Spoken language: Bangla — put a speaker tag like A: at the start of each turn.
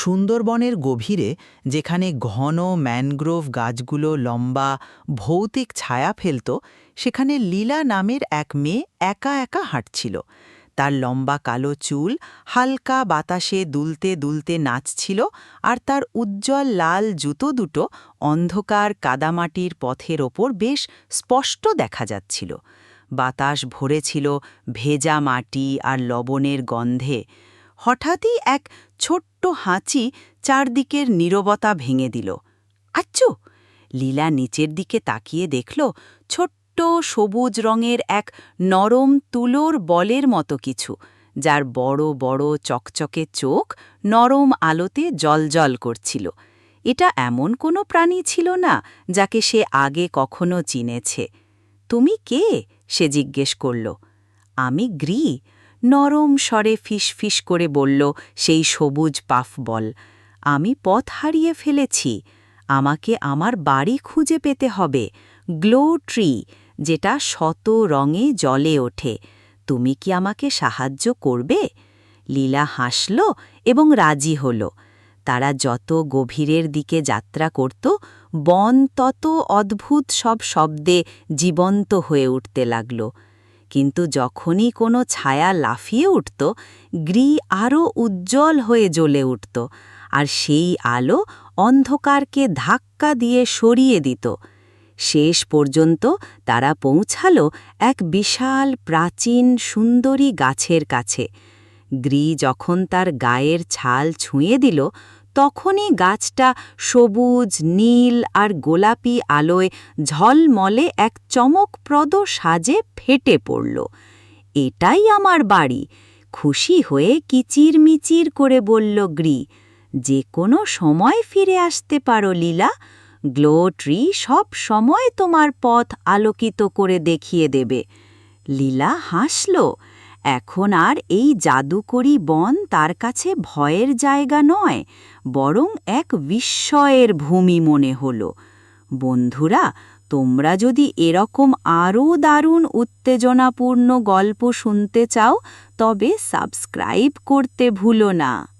A: সুন্দরবনের গভীরে, যেখানে ঘন ম্যানগ্রোভ গাছগুলো লম্বা, ভৌতিক ছায়া ফেলত, সেখানে লীলা নামের এক মেয়ে একা একা হাঁটছিল। তার লম্বা কালো চুল হালকা বাতাসে দুলতে দুলতে নাচছিল আর তার উজ্জ্বল লাল জুতো দুটো অন্ধকার কাদামাটির পথের ওপর বেশ স্পষ্ট দেখা যাচ্ছিল। বাতাস ভরেছিল ভেজা মাটি আর লবণের গন্ধে। হঠাৎই এক ছোট্ট হাঁচি চারদিকের নীরবতা ভেঙে দিল। আচ্ছু! লীলা নিচের দিকে তাকিয়ে দেখল ছোট্ট সবুজ রঙের এক নরম তুলোর বলের মতো কিছু, যার বড় বড় চকচকে চোখ নরম আলোতে জলজল করছিল। এটা এমন কোনো প্রাণী ছিল না যাকে সে আগে কখনো চিনেছে। তুমি কে? সে জিজ্ঞেস করল। আমি গ্রি নরম স্বরে ফিস ফিস করে বলল, সেই সবুজ পাফ বল। আমি পথ হারিয়ে ফেলেছি। আমাকে আমার বাড়ি খুঁজে পেতে হবে। গ্লো ট্রি, যেটা শত রঙে জলে ওঠে। তুমি কি আমাকে সাহায্য করবে? লীলা হাসল এবং রাজি হল। তারা যত গভীরের দিকে যাত্রা করত, বন তত অদ্ভুত সব শব্দে জীবন্ত হয়ে উঠতে লাগল। কিন্তু যখনই কোনো ছায়া লাফিয়ে উঠত, গ্রি আরও উজ্জ্বল হয়ে জ্বলে উঠত, আর সেই আলো অন্ধকারকে ধাক্কা দিয়ে সরিয়ে দিত। শেষ পর্যন্ত তারা পৌঁছাল এক বিশাল প্রাচীন সুন্দরী গাছের কাছে। গ্রি যখন তার গায়ের ছাল ছুঁয়ে দিল তখনই গাছটা সবুজ, নীল আর গোলাপি আলোয় ঝলমলে এক চমকপ্রদ সাজে ফেটে পড়ল। এটাই আমার বাড়ি খুশি হয়ে কিচির মিচির করে বলল গ্রি। যে কোনো সময় ফিরে আসতে পারো লীলা, গ্লো ট্রি সব সময় তোমার পথ আলোকিত করে দেখিয়ে দেবে লীলা হাসল। এখন আর এই জাদুকরি বন তার কাছে ভয়ের জায়গা নয়, বরং এক বিস্ময়ের ভূমি মনে হল। বন্ধুরা, তোমরা যদি এরকম আরও দারুণ উত্তেজনাপূর্ণ গল্প শুনতে চাও, তবে সাবস্ক্রাইব করতে ভুলো না।